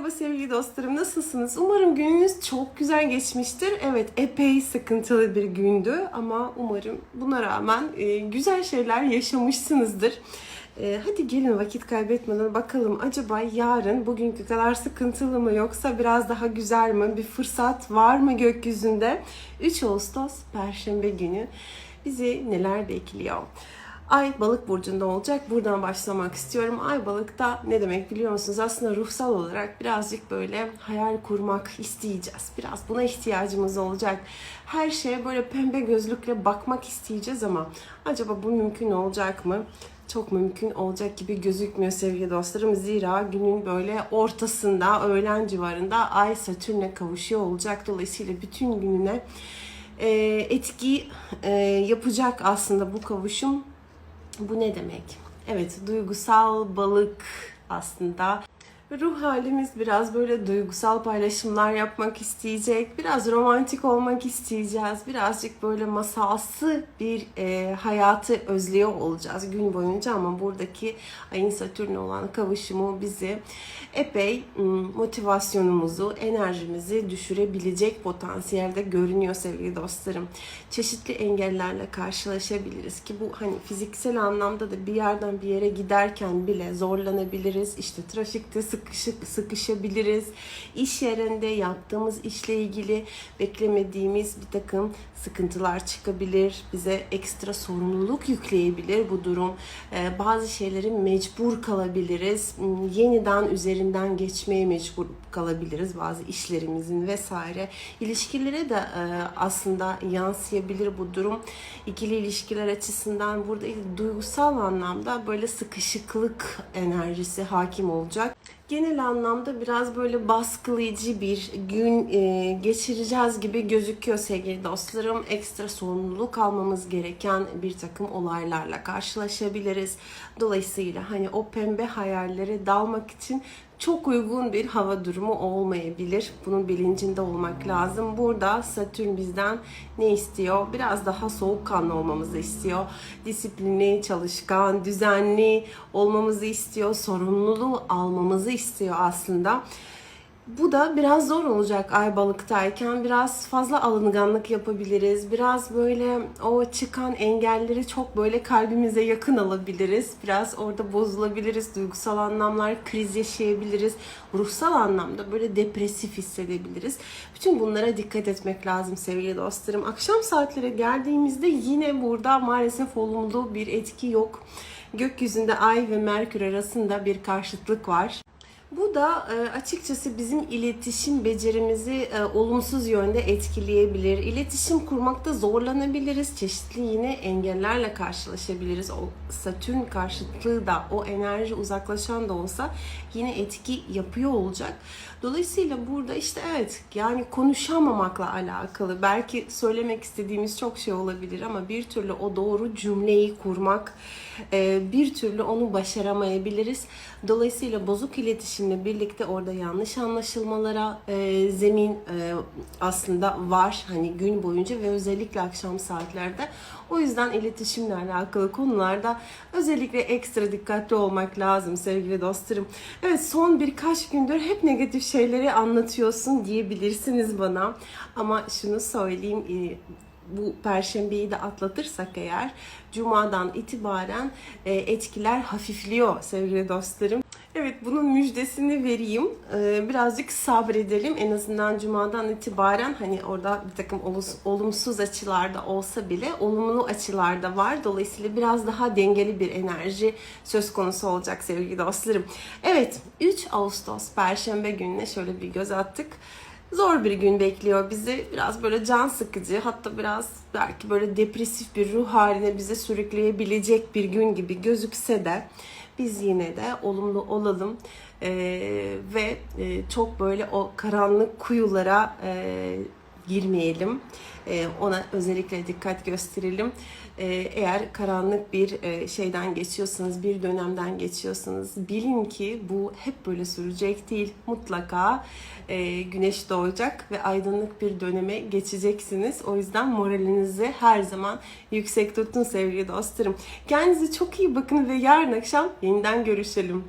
Merhaba sevgili dostlarım nasılsınız? Umarım gününüz çok güzel geçmiştir. Evet epey sıkıntılı bir gündü ama umarım buna rağmen e, güzel şeyler yaşamışsınızdır. E, hadi gelin vakit kaybetmeden bakalım acaba yarın bugünkü kadar sıkıntılı mı yoksa biraz daha güzel mi? Bir fırsat var mı gökyüzünde? 3 Ağustos Perşembe günü bizi neler bekliyor? Ay balık burcunda olacak. Buradan başlamak istiyorum. Ay balıkta ne demek biliyor musunuz? Aslında ruhsal olarak birazcık böyle hayal kurmak isteyeceğiz. Biraz buna ihtiyacımız olacak. Her şeye böyle pembe gözlükle bakmak isteyeceğiz ama acaba bu mümkün olacak mı? çok mümkün olacak gibi gözükmüyor sevgili dostlarım. Zira günün böyle ortasında, öğlen civarında Ay Satürn'e kavuşuyor olacak. Dolayısıyla bütün gününe etki yapacak aslında bu kavuşum. Bu ne demek? Evet, duygusal balık aslında. Ruh halimiz biraz böyle duygusal paylaşımlar yapmak isteyecek. Biraz romantik olmak isteyeceğiz. Birazcık böyle masalsı bir e, hayatı özlüyor olacağız gün boyunca ama buradaki ayın Satürn olan kavuşumu bizi epey motivasyonumuzu, enerjimizi düşürebilecek potansiyelde görünüyor sevgili dostlarım. Çeşitli engellerle karşılaşabiliriz ki bu hani fiziksel anlamda da bir yerden bir yere giderken bile zorlanabiliriz. İşte trafikte sıkışıp sıkışabiliriz. İş yerinde yaptığımız işle ilgili beklemediğimiz bir takım sıkıntılar çıkabilir. Bize ekstra sorumluluk yükleyebilir bu durum. Ee, bazı şeyleri mecbur kalabiliriz. Yeniden üzerinden geçmeye mecbur kalabiliriz bazı işlerimizin vesaire. İlişkilere de e, aslında yansıyabilir bu durum. İkili ilişkiler açısından burada duygusal anlamda böyle sıkışıklık enerjisi hakim olacak genel anlamda biraz böyle baskılayıcı bir gün e, geçireceğiz gibi gözüküyor sevgili dostlarım. Ekstra sorumluluk almamız gereken bir takım olaylarla karşılaşabiliriz. Dolayısıyla hani o pembe hayallere dalmak için çok uygun bir hava durumu olmayabilir. Bunun bilincinde olmak lazım. Burada Satürn bizden ne istiyor? Biraz daha soğukkanlı olmamızı istiyor. Disiplinli, çalışkan, düzenli olmamızı istiyor. Sorumluluğu almamızı istiyor aslında. Bu da biraz zor olacak ay balıktayken. Biraz fazla alınganlık yapabiliriz. Biraz böyle o çıkan engelleri çok böyle kalbimize yakın alabiliriz. Biraz orada bozulabiliriz. Duygusal anlamlar kriz yaşayabiliriz. Ruhsal anlamda böyle depresif hissedebiliriz. Bütün bunlara dikkat etmek lazım sevgili dostlarım. Akşam saatleri geldiğimizde yine burada maalesef olumlu bir etki yok. Gökyüzünde Ay ve Merkür arasında bir karşıtlık var. Bu da e, açıkçası bizim iletişim becerimizi e, olumsuz yönde etkileyebilir. İletişim kurmakta zorlanabiliriz. Çeşitli yine engellerle karşılaşabiliriz. O Satürn karşıtlığı da o enerji uzaklaşan da olsa yine etki yapıyor olacak. Dolayısıyla burada işte evet yani konuşamamakla alakalı belki söylemek istediğimiz çok şey olabilir ama bir türlü o doğru cümleyi kurmak e, bir türlü onu başaramayabiliriz. Dolayısıyla bozuk iletişimle birlikte orada yanlış anlaşılmalara e, zemin e, aslında var hani gün boyunca ve özellikle akşam saatlerde. O yüzden iletişimle alakalı konularda özellikle ekstra dikkatli olmak lazım sevgili dostlarım. Evet son birkaç gündür hep negatif şeyleri anlatıyorsun diyebilirsiniz bana. Ama şunu söyleyeyim bu perşembeyi de atlatırsak eğer cumadan itibaren e, etkiler hafifliyor sevgili dostlarım. Evet bunun müjdesini vereyim. Ee, birazcık sabredelim. En azından cumadan itibaren hani orada bir takım olumsuz açılarda olsa bile olumlu açılarda var. Dolayısıyla biraz daha dengeli bir enerji söz konusu olacak sevgili dostlarım. Evet 3 Ağustos Perşembe gününe şöyle bir göz attık zor bir gün bekliyor bizi. Biraz böyle can sıkıcı hatta biraz belki böyle depresif bir ruh haline bize sürükleyebilecek bir gün gibi gözükse de biz yine de olumlu olalım ee, ve e, çok böyle o karanlık kuyulara e, girmeyelim. E, ona özellikle dikkat gösterelim. E, eğer karanlık bir e, şeyden geçiyorsanız, bir dönemden geçiyorsanız bilin ki bu hep böyle sürecek değil. Mutlaka güneş doğacak ve aydınlık bir döneme geçeceksiniz. O yüzden moralinizi her zaman yüksek tutun sevgili dostlarım. Kendinize çok iyi bakın ve yarın akşam yeniden görüşelim.